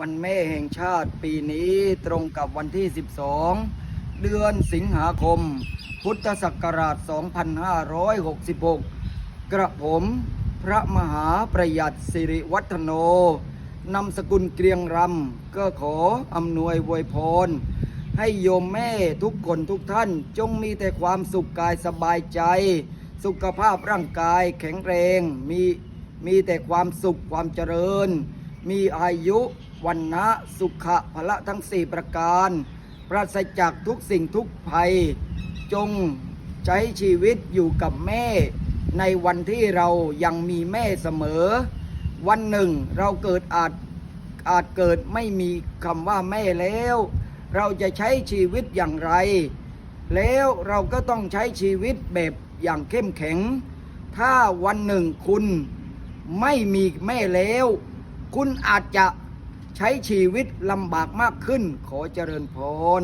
วันแม่แห่งชาติปีนี้ตรงกับวันที่ 12 เดือนสิงหาคม พุทธศักราช 2566 กระผมพระมหาประหยัดสิริวัฒโนนำสกุลเกรียงรำก็ขออำนวยวยพร ให้โยมแม่ทุกคนทุกท่านจงมีแต่ความสุขกายสบายใจ สุขภาพร่างกายแข็งแรง มีมีแต่ความสุขความเจริญ มีอายุวันนะสุขะพละทั้งสี่ประการ ปราศจากทุกสิ่งทุกภัย จงใช้ชีวิตอยู่กับแม่ ในวันที่เรายังมีแม่เสมอ วันหนึ่งเราเกิดอาจอาจเกิดไม่มีคำว่าแม่แล้ว เราจะใช้ชีวิตอย่างไร แล้วเราก็ต้องใช้ชีวิตแบบอย่างเข้มแข็ง ถ้าวันหนึ่งคุณไม่มีแม่แล้ว คุณอาจจะใช้ชีวิตลำบากมากขึ้น ขอเจริญพร